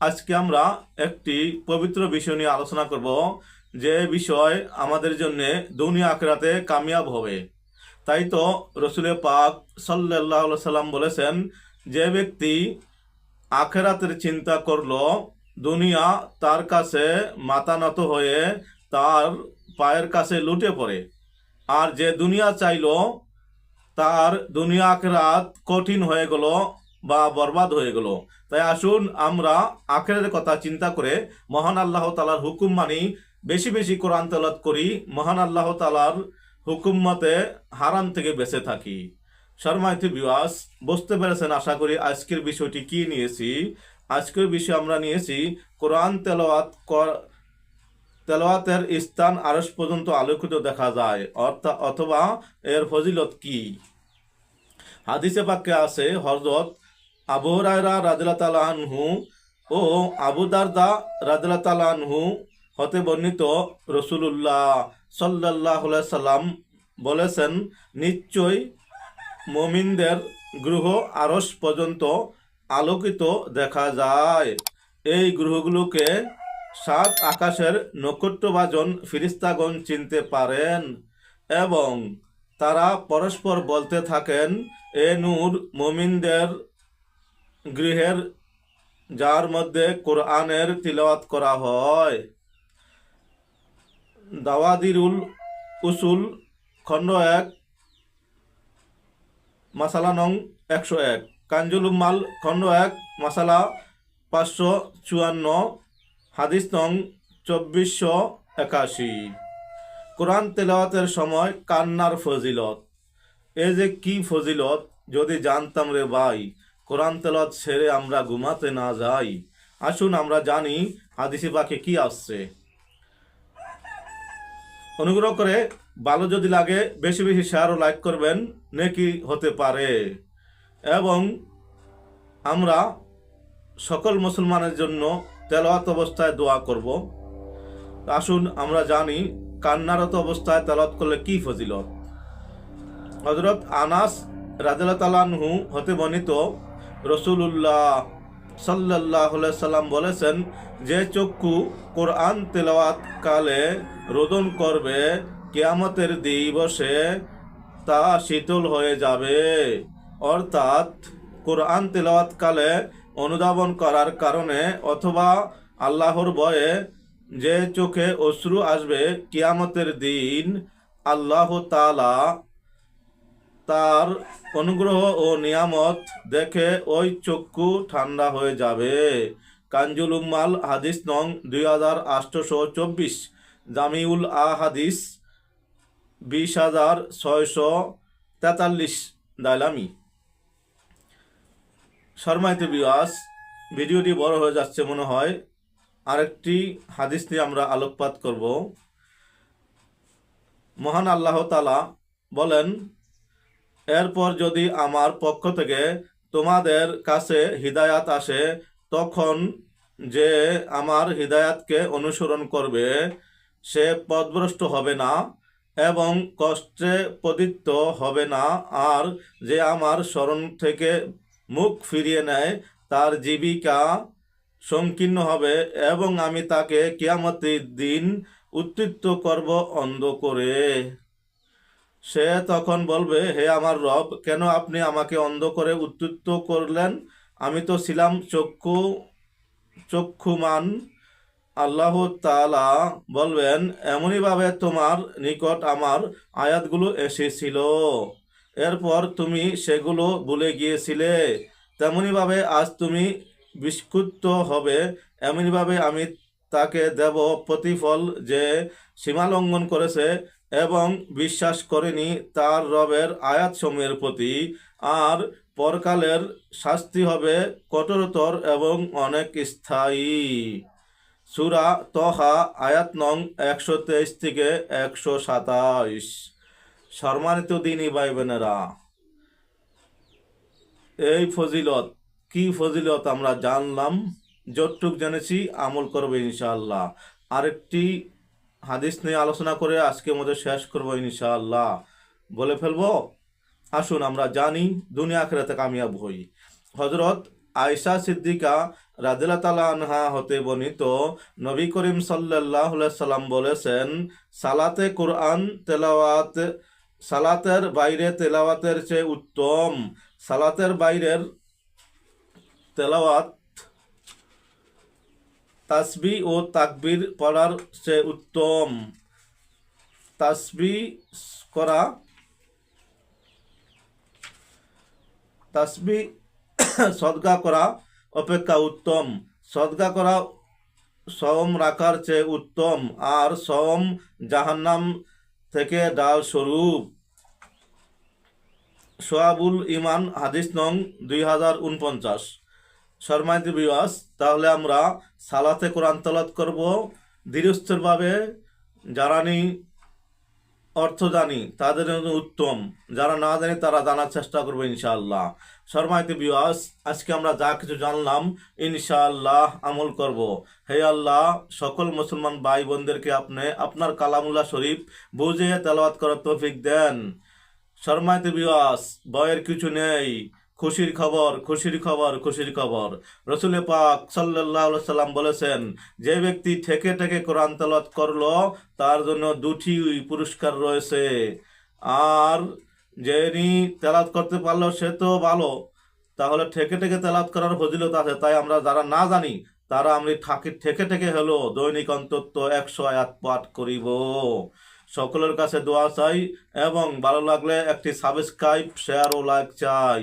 আজকে আমরা একটি পবিত্র বিষয় নিয়ে আলোচনা করব, যে বিষয় আমাদের জন্য দুনিয়া আখরাতে কামিয়াব হবে। তাই তো রসুলের পাক সাল্লাহ সাল্লাম বলেছেন, যে ব্যক্তি আখেরাতের চিন্তা করল, দুনিয়া তার কাছে মাথা নত হয়ে তার পায়ের কাছে লুটে পড়ে। আর যে দুনিয়া চাইলো, তার দুনিয়া আখেরাত কঠিন হয়ে গেল বা বরবাদ হয়ে গেল। তাই আসুন আমরা আখেরের কথা চিন্তা করে মহান আল্লাহ তালার হুকুম মানি, বেশি বেশি কোরআন তেলাত করি, মহান আল্লাহ তালার হুকুম মতে হারাম থেকে বেঁচে থাকি। শর্মাইতি বিওয়াস বুঝতে পেরেছেন আশা করি আজকের বিষয়টি কি নিয়েছি? আজকের বিষয় আমরা নিয়েছি কোরআন তেলাওয়াত তেলাওয়াতের স্থান আরস পর্যন্ত আলোকিত দেখা যায়, অর্থাৎ অথবা এর ফজিলত কি? হাদিসে পাকে আছে হজরত আবু রায়রা রাদিল্লা তালা আনহু ও আবু দারদা রাদিল্লা তালা হতে বর্ণিত রসুলুল্লাহ সাল্লাহ সাল্লাম বলেছেন, নিশ্চয় মমিনদের গ্রহ আরস পর্যন্ত আলোকিত দেখা যায়। এই গ্রহগুলোকে সাত আকাশের নক্ষত্রভাজন ফিরিস্তাগণ চিনতে পারেন এবং তারা পরস্পর বলতে থাকেন, এ নূর মমিনদের গৃহের, যার মধ্যে কোরআনের তিলাওয়াত করা হয়। দাওয়াদিরুল উসুল, খণ্ড এক, মাসালা নং একশো এক। কাঞ্জুল উম্মাল, খণ্ড এক, মাসালা পাঁচশো চুয়ান্ন। হাদিস নং চব্বিশশো একাশি। কোরআন তেলাওয়াতের সময় কান্নার ফজিলত। এ যে কি ফজিলত, যদি জানতাম রে ভাই। কোরআন তেলাওয়াত ছেড়ে আমরা ঘুমাতে না যাই। আসুন আমরা জানি হাদিসি পাকে কি আসছে। অনুগ্রহ করে ভালো যদি লাগে বেশি বেশি শেয়ার ও লাইক করবেন, নেকি হতে পারে। এবং আমরা সকল মুসলমানের জন্য তেলাওয়াত অবস্থায় দোয়া করব। আসুন আমরা জানি কান্নারত অবস্থায় তেলাওয়াত করলে কি ফজিলত। হজরত আনাস রাজা তালানহু হতে বর্ণিত রসুলুল্লাহ সাল্লাহ সাল্লাম বলেছেন, যে চক্ষু কোরআন তেলাওয়াত কালে রোদন করবে, কেয়ামতের দিবসে তা শীতল হয়ে যাবে। অর্থাৎ কোরআন তেলাওয়াত কালে অনুধাবন করার কারণে অথবা আল্লাহর ভয়ে যে চোখে অশ্রু আসবে, কিয়ামতের দিন আল্লাহ তালা তার অনুগ্রহ ও নিয়ামত দেখে ওই চক্ষু ঠান্ডা হয়ে যাবে। কাঞ্জুল উম্মাল হাদিস নং দুই হাজার আটশোশো চব্বিশ। জামিউল আ হাদিস বিশ হাজার ছয়শো তেতাল্লিশ দাইলামি শর্মাইতে বিয়াস ভিডিওটি বড় হয়ে যাচ্ছে মনে হয়। আরেকটি হাদিস নিয়ে আমরা আলোকপাত করব। মহান আল্লাহ তালা বলেন এরপর যদি আমার পক্ষ থেকে তোমাদের কাছে হিদায়াত আসে, তখন যে আমার হিদায়াতকে অনুসরণ করবে, সে পদভ্রষ্ট হবে না এবং কষ্টে পতিত হবে না। আর যে আমার স্মরণ থেকে মুখ ফিরিয়ে নেয়, তার জীবিকা সংকীর্ণ হবে এবং আমি তাকে কিয়ামতের দিন উত্তৃত্ব করব অন্ধ করে। সে তখন বলবে, হে আমার রব, কেন আপনি আমাকে অন্ধ করে উত্তৃত্ত করলেন? আমি তো ছিলাম চক্ষু, চক্ষুমান। আল্লাহ তাআলা বলবেন এমনইভাবে তোমার নিকট আমার আয়াতগুলো এসেছিল। এরপর তুমি সেগুলো ভুলে গিয়েছিলে। তেমনইভাবে আজ তুমি বিস্কুত হবে। এমনইভাবে আমি তাকে দেব প্রতিফল যে সীমালঙ্ঘন করেছে। এবং বিশ্বাস করেনি তার রবের আয়াতসমূহের প্রতি, আর পরকালের শাস্তি হবে কঠোরতর এবং অনেক স্থায়ী। সুরা তহা আয়াত নং একশো তেইশ থেকে একশো সাতাইশ। সম্মানিত দিনই ভাই বোনেরা এই ফজিলত, কি ফজিলত আমরা জানলাম? যতটুক জেনেছি আমল করবে ইনশাআল্লাহ। আরেকটি হাদিস নিয়ে আলোচনা করে আজকে মধ্যে শেষ করব ইনশাআল্লাহ। বলে ফেলব, আসুন আমরা জানি দুনিয়া আখেরাতে কামিয়াব হই। হজরত আয়সা সিদ্দিকা রাদিলা তালা আনহা হতে বর্ণিত নবী করিম সাল্লাহ সাল্লাম বলেছেন, সালাতে কোরআন তেলাওয়াত, সালাতের বাইরে তেলাওয়াতের চেয়ে উত্তম। সালাতের বাইরের তেলাওয়াত তাসবি ও তাকবির পড়ার চেয়ে উত্তম। তাসবি করা, তাসবি সদগা করা অপেক্ষা উত্তম। সদগা করা সম রাখার চেয়ে উত্তম, আর সম জাহান্নাম থেকে ডাল স্বরূপ। সোয়াবুল ইমান হাদিস নং দুই হাজার উনপঞ্চাশ শর্মায়িত বিবাস তাহলে আমরা সালাতে কোরআন তলাত করব। ধীরস্থিরভাবে যারা নি অর্থ জানি, তাদের উত্তম। যারা না জানি, তারা জানার চেষ্টা করব ইনশাআল্লাহ। শর্মাইতে বিওয়াস আজকে আমরা যা কিছু জানলাম, ইনশাআল্লাহ আমল করব। হে আল্লাহ, সকল মুসলমান ভাই বোনদেরকে আপনি আপনার কালামুল্লাহ শরীফ বুঝে তেলাওয়াত করার তৌফিক দেন। শর্মাইতে বিওয়াস ভয়ের কিছু নেই। খুশির খবর খুশির খবর খুশির খবর। রসুল পাক সাল্লাহ সাল্লাম বলেছেন, যে ব্যক্তি ঠেকে ঠেকে কোরআন তেলাওয়াত করল, তার জন্য দুটি পুরস্কার রয়েছে। আর যিনি তেলাত করতে পারল, সে তো ভালো। তাহলে ঠেকে ঠেকে তেলাত করার ফজিলত আছে, তাই আমরা যারা না জানি, তারা আমি ঠাকে ঠেকে ঠেকে হলো, দৈনিক অন্তত একশো আয়াত পাঠ করিব। সকলের কাছে দোয়া চাই, এবং ভালো লাগলে একটি সাবস্ক্রাইব, শেয়ার ও লাইক চাই।